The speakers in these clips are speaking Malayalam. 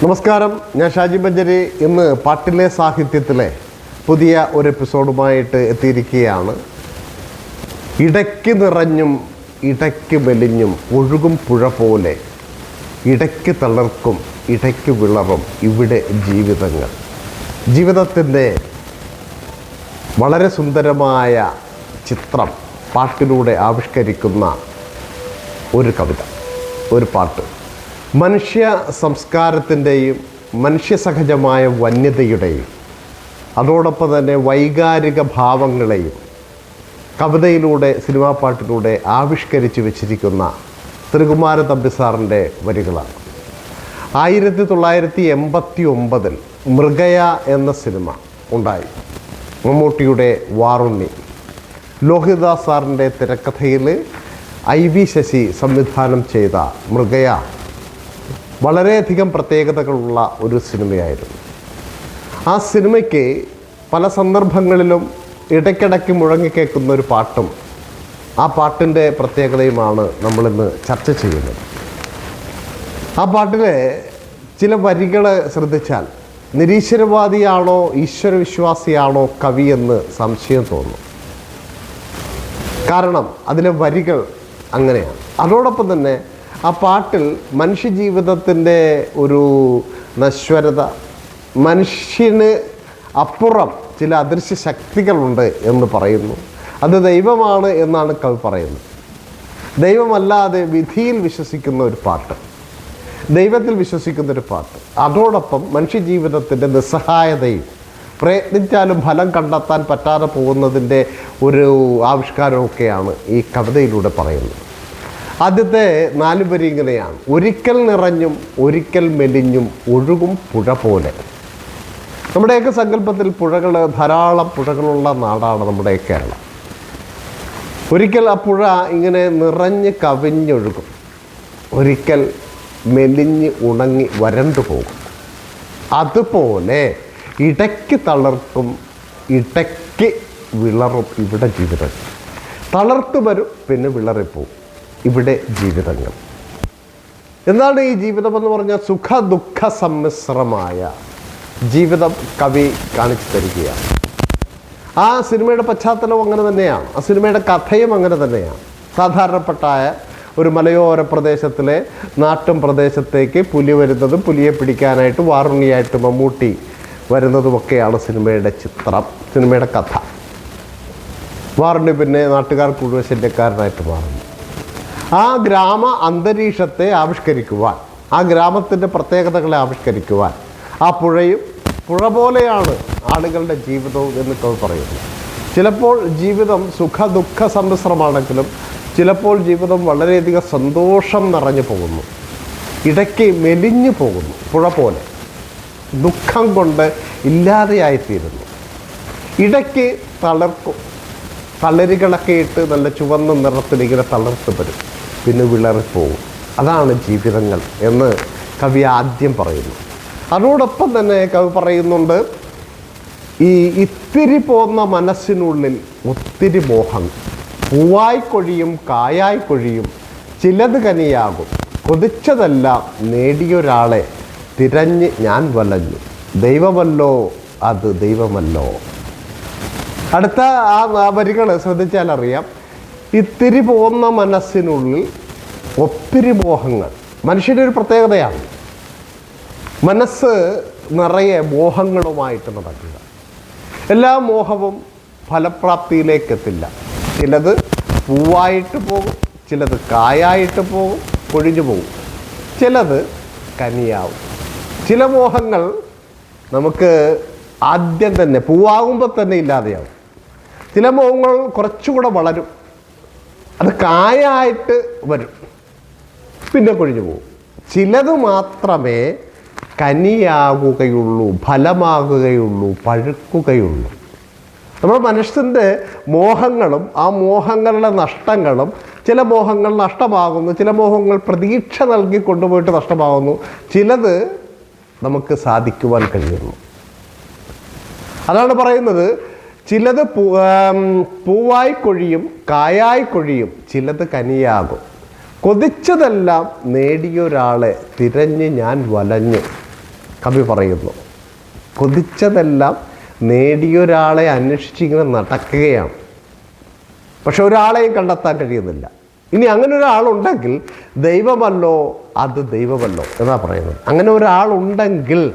നമസ്കാരം. ഞാൻ ഷാജി ബഞ്ചരി ഇന്ന് പാട്ടിലെ സാഹിത്യത്തിലെ പുതിയ ഒരു എപ്പിസോഡുമായിട്ട് എത്തിയിരിക്കുകയാണ്. ഇടയ്ക്ക് നിറഞ്ഞും ഇടയ്ക്ക് മെലിഞ്ഞും ഒഴുകും പുഴ പോലെ ഇടയ്ക്ക് തളർക്കും ഇടയ്ക്ക് വിളറും ഇവിടെ ജീവിതങ്ങൾ. ജീവിതത്തിന്റെ വളരെ സുന്ദരമായ ചിത്രം പാട്ടിലൂടെ ആവിഷ്കരിക്കുന്ന ഒരു കവിത ഒരു പാട്ട്. മനുഷ്യ സംസ്കാരത്തിന്റെയും മനുഷ്യസഹജമായ വന്യതയുടെയും അതോടൊപ്പം തന്നെ വൈകാരിക ഭാവങ്ങളെയും കവിതയിലൂടെ സിനിമാ പാട്ടിലൂടെ ആവിഷ്കരിച്ച് വെച്ചിരിക്കുന്ന ത്രികുമാര തമ്പി സാറിന്റെ വരികളാണ്. ആയിരത്തി തൊള്ളായിരത്തി എൺപത്തി ഒമ്പതിൽ മൃഗയ എന്ന സിനിമ ഉണ്ടായി. മമ്മൂട്ടിയുടെ വാറുണ്ണി. ലോഹിതദാസ് സാറിന്റെ തിരക്കഥയിൽ ഐ വി ശശി സംവിധാനം ചെയ്ത മൃഗയ വളരെയധികം പ്രത്യേകതകളുള്ള ഒരു സിനിമയായിരുന്നു. ആ സിനിമയ്ക്ക് പല സന്ദർഭങ്ങളിലും ഇടയ്ക്കിടയ്ക്ക് മുഴങ്ങിക്കേൾക്കുന്ന ഒരു പാട്ടും ആ പാട്ടിന്റെ പ്രത്യേകതയുമാണ് നമ്മളിന്ന് ചർച്ച ചെയ്യുന്നത്. ആ പാട്ടിലെ ചില വരികൾ ശ്രദ്ധിച്ചാൽ നിരീശ്വരവാദിയാണോ ഈശ്വരവിശ്വാസിയാണോ കവി എന്ന് സംശയം തോന്നും. കാരണം അതിലെ വരികൾ അങ്ങനെയാണ്. അതോടൊപ്പം തന്നെ ആ പാട്ടിൽ മനുഷ്യജീവിതത്തിന്റെ ഒരു നശ്വരത മനുഷ്യന് അപ്പുറം ചില അദൃശ്യ ശക്തികളുണ്ട് എന്ന് പറയുന്നു. അത് ദൈവമാണ് എന്നാണ് കവി പറയുന്നത്. ദൈവമല്ലാതെ വിധിയിൽ വിശ്വസിക്കുന്ന ഒരു പാട്ട് ദൈവത്തിൽ വിശ്വസിക്കുന്ന ഒരു പാട്ട്. അതോടൊപ്പം മനുഷ്യജീവിതത്തിന്റെ നിസ്സഹായതയും പ്രയത്നിച്ചാലും ഫലം കണ്ടെത്താൻ പറ്റാതെ പോകുന്നതിന്റെ ഒരു ആവിഷ്കാരമൊക്കെയാണ് ഈ കവിതയിലൂടെ പറയുന്നത്. ആദ്യത്തെ നാല് വരി ഇങ്ങനെയാണ്. ഒരിക്കൽ നിറഞ്ഞും ഒരിക്കൽ മെലിഞ്ഞും ഒഴുകും പുഴ പോലെ. നമ്മുടെയൊക്കെ സങ്കല്പത്തിൽ പുഴകൾ ധാരാളം പുഴകളുള്ള നാടാണ് നമ്മുടെ കേരളം. ഒരിക്കൽ ആ പുഴ ഇങ്ങനെ നിറഞ്ഞ് കവിഞ്ഞൊഴുകും. ഒരിക്കൽ മെലിഞ്ഞ് ഉണങ്ങി വരണ്ടു പോകും. അതുപോലെ ഇടയ്ക്ക് തളർത്തും ഇടയ്ക്ക് വിളറും ഇവിടെ ജീവിതം തളർത്തു വരും പിന്നെ വിളറിപ്പോവും. ഇവിടെ ജീവിതങ്ങൾ. എന്താണ് ഈ ജീവിതം എന്ന് പറഞ്ഞാൽ സുഖ ദുഃഖ സമ്മിശ്രമായ ജീവിതം കവി കാണിച്ചു തരികയാണ്. ആ സിനിമയുടെ പശ്ചാത്തലവും അങ്ങനെ തന്നെയാണ്. ആ സിനിമയുടെ കഥയും അങ്ങനെ തന്നെയാണ്. സാധാരണപ്പെട്ടായ ഒരു മലയോര പ്രദേശത്തിലെ നാട്ടും പ്രദേശത്തേക്ക് പുലി വരുന്നതും പുലിയെ പിടിക്കാനായിട്ട് വാറുണിയായിട്ട് മമ്മൂട്ടി വരുന്നതുമൊക്കെയാണ് സിനിമയുടെ ചിത്രം സിനിമയുടെ കഥ. വാറുണി പിന്നെ നാട്ടുകാർക്ക് മുഴുവൻ ശല്യക്കാരനായിട്ട് മാറുന്നു. ആ ഗ്രാമ അന്തരീക്ഷത്തെ ആവിഷ്കരിക്കുവാൻ ആ ഗ്രാമത്തിന്റെ പ്രത്യേകതകളെ ആവിഷ്കരിക്കുവാൻ ആ പുഴയും പുഴ പോലെയാണ് ആളുകളുടെ ജീവിതവും എന്ന് കവി പറയുന്നു. ചിലപ്പോൾ ജീവിതം സുഖ ദുഃഖ സമ്മിശ്രമാണെങ്കിലും ചിലപ്പോൾ ജീവിതം വളരെയധികം സന്തോഷം നിറഞ്ഞു പോകുന്നു. ഇടയ്ക്ക് മെലിഞ്ഞു പോകുന്നു പുഴ പോലെ. ദുഃഖം കൊണ്ട് ഇല്ലാതെയായിത്തീരുന്നു. ഇടയ്ക്ക് തളർക്കും. തളരുകളൊക്കെ ഇട്ട് നല്ല ചുവന്ന നിറത്തിൽ ഇങ്ങനെ തളർത്ത് വരും പിന്നെ വിളറിപ്പോവും. അതാണ് ജീവിതങ്ങൾ എന്ന് കവി ആദ്യം പറയുന്നു. അതോടൊപ്പം തന്നെ കവി പറയുന്നുണ്ട് ഈ ഇത്തിരി പോന്ന മനസ്സിനുള്ളിൽ ഒത്തിരി മോഹം പൂവായിക്കൊഴിയും കായായിക്കൊഴിയും കായായി കൊഴിയും ചിലത് കനിയാകും. കൊതിച്ചതെല്ലാം നേടിയൊരാളെ തിരഞ്ഞ് ഞാൻ വലഞ്ഞു. ദൈവമല്ലോ അത് ദൈവമല്ലോ. അടുത്ത ആ വരികൾ ശ്രദ്ധിച്ചാൽ അറിയാം ഇത്തിരി പോകുന്ന മനസ്സിനുള്ളിൽ ഒത്തിരി മോഹങ്ങൾ. മനുഷ്യന്റെ ഒരു പ്രത്യേകതയാണ്. മനസ്സ് നിറയെ മോഹങ്ങളുമായിട്ട് നടക്കുക. എല്ലാ മോഹവും ഫലപ്രാപ്തിയിലേക്ക് എത്തില്ല ചിലത് പൂവായിട്ട് പോകും ചിലത് കായായിട്ട് പോകും കൊഴിഞ്ഞു പോകും. ചിലത് കനിയാവും. ചില മോഹങ്ങൾ നമുക്ക് ആദ്യം തന്നെ പൂവാകുമ്പോൾ തന്നെ ഇല്ലാതെയാവും. ചില മോഹങ്ങൾ കുറച്ചുകൂടെ വളരും. അത് കായായിട്ട് വരും. പിന്നെ കൊഴിഞ്ഞു പോകും. ചിലത് മാത്രമേ കനിയാകുകയുള്ളൂ ഫലമാകുകയുള്ളൂ പഴുക്കുകയുള്ളൂ. നമ്മുടെ മനുഷ്യന്റെ മോഹങ്ങളും ആ മോഹങ്ങളുടെ നഷ്ടങ്ങളും ചില മോഹങ്ങൾ നഷ്ടമാകുന്നു ചില മോഹങ്ങൾ പ്രതീക്ഷ നൽകി കൊണ്ടുപോയിട്ട് നഷ്ടമാകുന്നു. ചിലത് നമുക്ക് സാധിക്കുവാൻ കഴിയുന്നു അതാണ് പറയുന്നത് ചിലത് പൂവായി കൊഴിയും കായായി കൊഴിയും ചിലത് കനിയാകും. കൊതിച്ചതെല്ലാം നേടിയൊരാളെ തിരഞ്ഞ് ഞാൻ വലഞ്ഞു. കവി പറയുന്നു കൊതിച്ചതെല്ലാം നേടിയൊരാളെ അന്വേഷിച്ചിങ്ങനെ നടക്കുകയാണ്. പക്ഷെ ഒരാളെയും കണ്ടെത്താൻ കഴിയുന്നില്ല. ഇനി അങ്ങനെ ഒരാളുണ്ടെങ്കിൽ ദൈവമല്ലോ അത് ദൈവമല്ലോ എന്നാ പറയുന്നത്. അങ്ങനെ ഒരാളുണ്ടെങ്കിൽ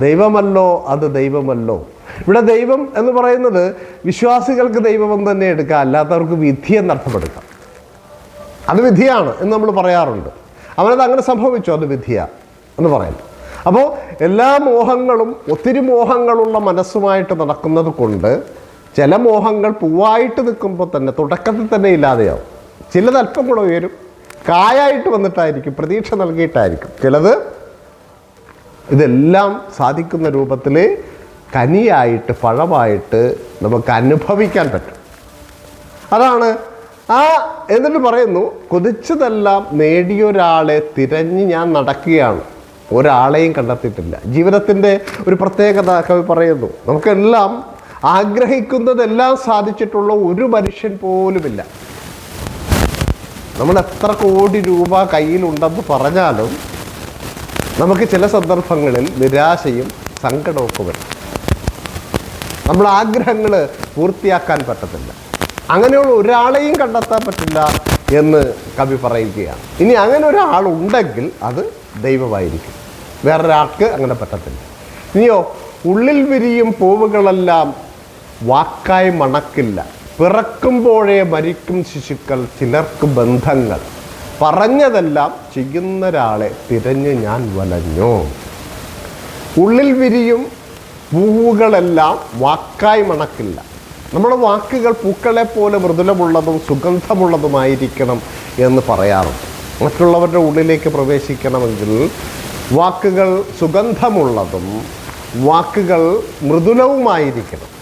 ദൈവമല്ലോ അത് ദൈവമല്ലോ. ഇവിടെ ദൈവം എന്ന് പറയുന്നത് വിശ്വാസികൾക്ക് ദൈവം തന്നെ എടുക്കാം അല്ലാത്തവർക്ക് വിധി എന്നർത്ഥപ്പെടുക്കാം അത് വിധിയാണ് എന്ന് നമ്മൾ പറയാറുണ്ട്. അവനത് അങ്ങനെ സംഭവിച്ചു അത് വിധിയാണ് എന്ന് പറയുന്നു. അപ്പോൾ എല്ലാ മോഹങ്ങളും ഒത്തിരി മോഹങ്ങളുള്ള മനസ്സുമായിട്ട് നടക്കുന്നത് കൊണ്ട് ചില മോഹങ്ങൾ പൂവായിട്ട് നിൽക്കുമ്പോൾ തന്നെ തുടക്കത്തിൽ തന്നെ ഇല്ലാതെയാവും. ചിലത് അല്പം കൂടെ ഉയരും. കായായിട്ട് വന്നിട്ടായിരിക്കും പ്രതീക്ഷ നൽകിയിട്ടായിരിക്കും. ചിലത് ഇതെല്ലാം സാധിക്കുന്ന രൂപത്തിൽ കനിയായിട്ട് ഫലമായിട്ട് നമുക്ക് അനുഭവിക്കാൻ പറ്റും. അതാണ്. ആ എന്നിട്ട് പറയുന്നു കൊതിച്ചതെല്ലാം നേടിയൊരാളെ തിരഞ്ഞ് ഞാൻ നടക്കുകയാണ്. ഒരാളെയും കണ്ടെത്തിയിട്ടില്ല. ജീവിതത്തിന്റെ ഒരു പ്രത്യേകത കവി പറയുന്നു നമുക്കെല്ലാം ആഗ്രഹിക്കുന്നതെല്ലാം സാധിച്ചിട്ടുള്ള ഒരു മനുഷ്യൻ പോലുമില്ല. നമ്മൾ എത്ര കോടി രൂപ കയ്യിലുണ്ടെന്ന് പറഞ്ഞാലും നമുക്ക് ചില സന്ദർഭങ്ങളിൽ നിരാശയും സങ്കടമൊക്കെ വരും. നമ്മൾ ആഗ്രഹങ്ങൾ പൂർത്തിയാക്കാൻ പറ്റത്തില്ല. അങ്ങനെയുള്ള ഒരാളെയും കണ്ടെത്താൻ പറ്റില്ല എന്ന് കവി പറയുകയാണ്. ഇനി അങ്ങനെ ഒരാളുണ്ടെങ്കിൽ അത് ദൈവമായിരിക്കും. വേറൊരാൾക്ക് അങ്ങനെ പറ്റത്തില്ല. ഇനിയോ ഉള്ളിൽ വിരിയും പൂവുകളെല്ലാം വാക്കായി മണക്കില്ല. പിറക്കുമ്പോഴേ മരിക്കും ശിശുക്കൾ ചിലർക്ക് ബന്ധങ്ങൾ. പറഞ്ഞതെല്ലാം ചെയ്യുന്ന ഒരാളെ തിരഞ്ഞ് ഞാൻ വലഞ്ഞോ. ഉള്ളിൽ വിരിയും പൂവുകളെല്ലാം വാക്കായി മണക്കില്ല. നമ്മുടെ വാക്കുകൾ പൂക്കളെ പോലെ മൃദുലമുള്ളതും സുഗന്ധമുള്ളതുമായിരിക്കണം എന്ന് പറയാറുണ്ട്. മറ്റുള്ളവരുടെ ഉള്ളിലേക്ക് പ്രവേശിക്കണമെങ്കിൽ വാക്കുകൾ സുഗന്ധമുള്ളതും വാക്കുകൾ മൃദുലവുമായിരിക്കണം.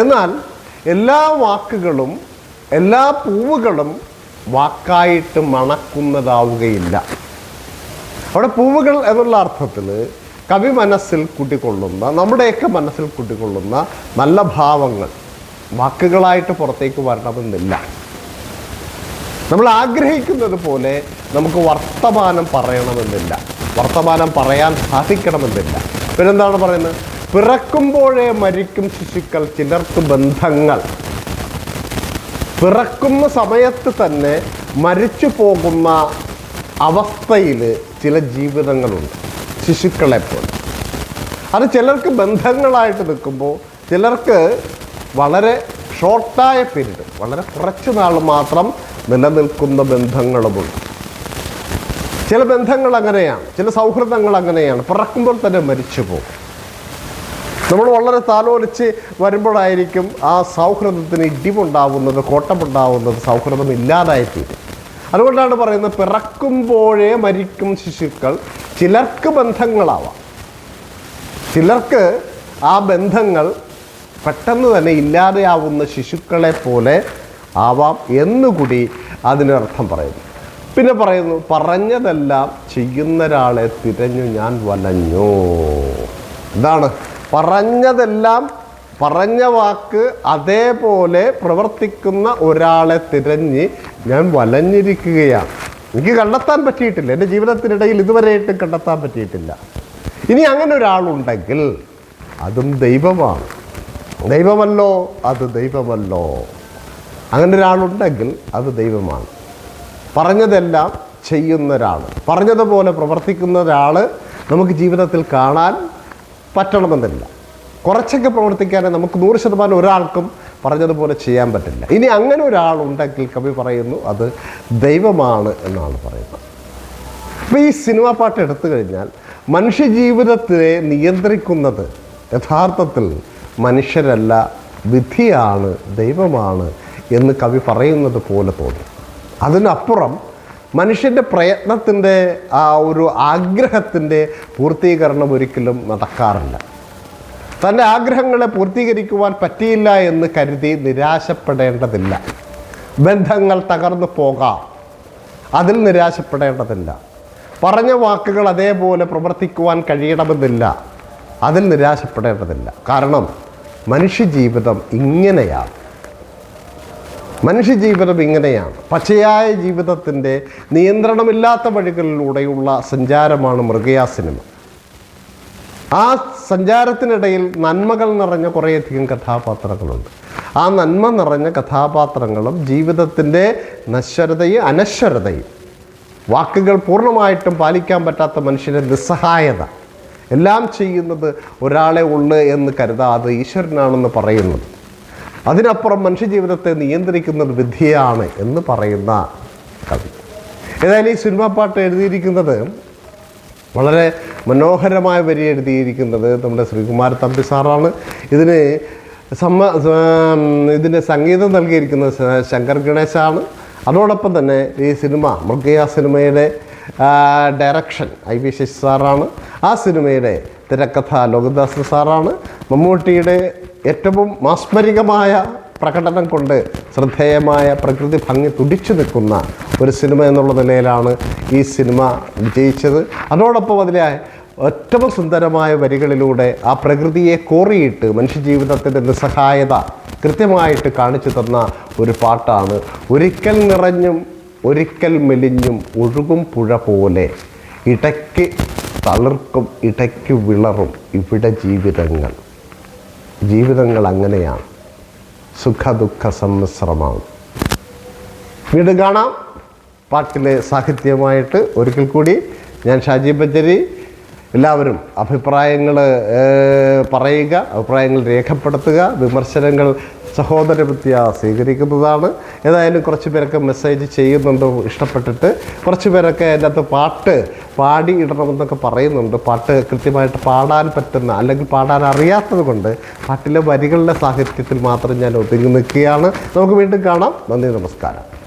എന്നാൽ എല്ലാ വാക്കുകളും എല്ലാ പൂവുകളും വാക്കായിട്ട് മണക്കുന്നതാവുകയില്ല. അവിടെ പൂവുകൾ എന്നുള്ള അർത്ഥത്തിൽ കവി മനസ്സിൽ കൂട്ടിക്കൊള്ളുന്ന നമ്മുടെയൊക്കെ മനസ്സിൽ കൂട്ടിക്കൊള്ളുന്ന നല്ല ഭാവങ്ങൾ വാക്കുകളായിട്ട് പുറത്തേക്ക് വരണമെന്നില്ല നമ്മൾ ആഗ്രഹിക്കുന്നത് പോലെ നമുക്ക് വർത്തമാനം പറയണമെന്നില്ല. വർത്തമാനം പറയാൻ സാധിക്കണമെന്നില്ല. പിന്നെന്താണ് പറയുന്നത്? പിറക്കുമ്പോഴേ മരിക്കും ശിശുക്കൾ ചിലർക്ക് ബന്ധങ്ങൾ. പിറക്കുന്ന സമയത്ത് തന്നെ മരിച്ചു പോകുന്ന അവസ്ഥയിൽ ചില ജീവിതങ്ങളുണ്ട്. ശിശുക്കളെ പോലെ അത് ചിലർക്ക് ബന്ധങ്ങളായിട്ട് നിൽക്കുമ്പോൾ ചിലർക്ക് വളരെ ഷോർട്ടായ പീരീഡ് വളരെ കുറച്ച് നാൾ മാത്രം നിലനിൽക്കുന്ന ബന്ധങ്ങളുമുണ്ട്. ചില ബന്ധങ്ങൾ അങ്ങനെയാണ് ചില സൗഹൃദങ്ങൾ അങ്ങനെയാണ്. പിറക്കുമ്പോൾ തന്നെ മരിച്ചു പോകും. നമ്മൾ വളരെ താലോലിച്ച് വരുമ്പോഴായിരിക്കും ആ സൗഹൃദത്തിന് ഇടിവുണ്ടാവുന്നത് കോട്ടമുണ്ടാവുന്നത് സൗഹൃദം ഇല്ലാതായിത്തീരും. അതുകൊണ്ടാണ് പറയുന്നത് പിറക്കുമ്പോഴേ മരിക്കും ശിശുക്കൾ ചിലർക്ക് ബന്ധങ്ങളാവാം. ചിലർക്ക് ആ ബന്ധങ്ങൾ പെട്ടെന്ന് തന്നെ ഇല്ലാതെയാവുന്ന ശിശുക്കളെ പോലെ ആവാം എന്നുകൂടി അതിനർത്ഥം പറയുന്നു. പിന്നെ പറയുന്നു പറഞ്ഞതെല്ലാം ചെയ്യുന്ന ഒരാളെ തിരഞ്ഞു ഞാൻ വലഞ്ഞു. എന്താണ് പറഞ്ഞതെല്ലാം പറഞ്ഞ വാക്ക് അതേപോലെ പ്രവർത്തിക്കുന്ന ഒരാളെ തിരഞ്ഞ് ഞാൻ വലഞ്ഞിരിക്കുകയാണ്. എനിക്ക് കണ്ടെത്താൻ പറ്റിയിട്ടില്ല. എന്റെ ജീവിതത്തിനിടയിൽ ഇതുവരെയായിട്ടും കണ്ടെത്താൻ പറ്റിയിട്ടില്ല. ഇനി അങ്ങനെ ഒരാളുണ്ടെങ്കിൽ അതും ദൈവമാണ്. ദൈവമല്ലോ അത് ദൈവമല്ലോ. അങ്ങനെ ഒരാളുണ്ടെങ്കിൽ അത് ദൈവമാണ്. പറഞ്ഞതെല്ലാം ചെയ്യുന്ന ഒരാൾ പറഞ്ഞതുപോലെ പ്രവർത്തിക്കുന്ന ഒരാൾ നമുക്ക് ജീവിതത്തിൽ കാണാൻ പറ്റണമെന്നില്ല. കുറച്ചൊക്കെ പ്രവർത്തിക്കാനേ നമുക്ക് നൂറ് ശതമാനം ഒരാൾക്കും പറഞ്ഞതുപോലെ ചെയ്യാൻ പറ്റില്ല. ഇനി അങ്ങനെ ഒരാളുണ്ടെങ്കിൽ കവി പറയുന്നു അത് ദൈവമാണ് എന്നാണ് പറയുന്നത്. അപ്പോൾ ഈ സിനിമ പാട്ട് എടുത്തു കഴിഞ്ഞാൽ മനുഷ്യജീവിതത്തെ നിയന്ത്രിക്കുന്നത് യഥാർത്ഥത്തിൽ മനുഷ്യരല്ല വിധിയാണ് ദൈവമാണ് എന്ന് കവി പറയുന്നത് പോലെ തോന്നി. അതിനപ്പുറം മനുഷ്യന്റെ പ്രയത്നത്തിന്റെ ആ ഒരു ആഗ്രഹത്തിന്റെ പൂർത്തീകരണം ഒരിക്കലും നടക്കാറില്ല. തന്റെ ആഗ്രഹങ്ങളെ പൂർത്തീകരിക്കുവാൻ പറ്റിയില്ല എന്ന് കരുതി നിരാശപ്പെടേണ്ടതില്ല. ബന്ധങ്ങൾ തകർന്നു പോകാം. അതിൽ നിരാശപ്പെടേണ്ടതില്ല. പറഞ്ഞ വാക്കുകൾ അതേപോലെ പ്രവർത്തിക്കുവാൻ കഴിയണമെന്നില്ല. അതിൽ നിരാശപ്പെടേണ്ടതില്ല. കാരണം മനുഷ്യജീവിതം ഇങ്ങനെയാണ്. മനുഷ്യജീവിതം ഇങ്ങനെയാണ്. പച്ചയായ ജീവിതത്തിന്റെ നിയന്ത്രണമില്ലാത്ത വഴികളിലൂടെയുള്ള സഞ്ചാരമാണ് മൃഗയാ സിനിമ. ആ സഞ്ചാരത്തിനിടയിൽ നന്മകൾ നിറഞ്ഞ കുറേയധികം കഥാപാത്രങ്ങളുണ്ട്. ആ നന്മ നിറഞ്ഞ കഥാപാത്രങ്ങളും ജീവിതത്തിന്റെ നശ്വരതയും അനശ്വരതയും വാക്കുകൾ പൂർണമായിട്ടും പാലിക്കാൻ പറ്റാത്ത മനുഷ്യന്റെ നിസ്സഹായത എല്ലാം ചെയ്യുന്നത് ഒരാളെ ഉള്ളു എന്ന് കരുതാതെ ഈശ്വരനാണെന്ന് പറയുന്നത്. അതിനപ്പുറം മനുഷ്യജീവിതത്തെ നിയന്ത്രിക്കുന്നത് വിദ്യയാണ് എന്ന് പറയുന്ന കവി. ഏതായാലും ഈ സിനിമ പാട്ട് എഴുതിയിരിക്കുന്നത് വളരെ മനോഹരമായ വരി എഴുതിയിരിക്കുന്നത് നമ്മുടെ ശ്രീകുമാർ തമ്പി സാറാണ്. ഇതിന് സമ്മ ഇതിന് സംഗീതം നൽകിയിരിക്കുന്നത് ശങ്കർ ഗണേശാണ്. അതോടൊപ്പം തന്നെ ഈ സിനിമ മൃഗയ സിനിമയുടെ ഡയറക്ഷൻ ഐ വി ശശി സാറാണ്. ആ സിനിമയുടെ തിരക്കഥ ലോകദാസ് സാറാണ്. മമ്മൂട്ടിയുടെ ഏറ്റവും മാസ്മരികമായ പ്രകടനം കൊണ്ട് ശ്രദ്ധേയമായ പ്രകൃതി ഭംഗി തുടിച്ചു നിൽക്കുന്ന ഒരു സിനിമ എന്നുള്ള നിലയിലാണ് ഈ സിനിമ വിജയിച്ചത്. അതോടൊപ്പം അതിലെ ഏറ്റവും സുന്ദരമായ വരികളിലൂടെ ആ പ്രകൃതിയെ കോറിയിട്ട് മനുഷ്യജീവിതത്തിന്റെ നിസ്സഹായത കൃത്യമായിട്ട് കാണിച്ചു തന്ന ഒരു പാട്ടാണ്. ഒരിക്കൽ നിറഞ്ഞും ഒരിക്കൽ മെലിഞ്ഞും ഒഴുകും പുഴ പോലെ ഇടയ്ക്ക് തളിർക്കും ഇടയ്ക്ക് വിളറും ഇവിടെ ജീവിതങ്ങൾ. ജീവിതങ്ങൾ അങ്ങനെയാണ്. സുഖദുഃഖ സമ്മിശ്രമാവും വീണ്ടും കാണാം. പാട്ടിലെ സാഹിത്യമായിട്ട് ഒരിക്കൽ കൂടി ഞാൻ ഷാജി ബജ്ജരി എല്ലാവരും അഭിപ്രായങ്ങൾ പറയുക അഭിപ്രായങ്ങൾ രേഖപ്പെടുത്തുക വിമർശനങ്ങൾ സഹോദരവിദ്യ സ്വീകരിക്കുന്നതാണ്. ഏതായാലും കുറച്ച് പേരൊക്കെ മെസ്സേജ് ചെയ്യുന്നുണ്ട് ഇഷ്ടപ്പെട്ടിട്ട്. കുറച്ച് പേരൊക്കെ അതിന്റെ അകത്ത് പാട്ട് പാടി ഇടണമെന്നൊക്കെ പറയുന്നുണ്ട്. പാട്ട് കൃത്യമായിട്ട് പാടാൻ പറ്റുന്ന അല്ലെങ്കിൽ പാടാൻ അറിയാത്തത് കൊണ്ട് പാട്ടിലെ വരികളുടെ സാഹിത്യത്തിൽ മാത്രം ഞാൻ ഒതുങ്ങി നിൽക്കുകയാണ്. നമുക്ക് വീണ്ടും കാണാം. നന്ദി നമസ്കാരം.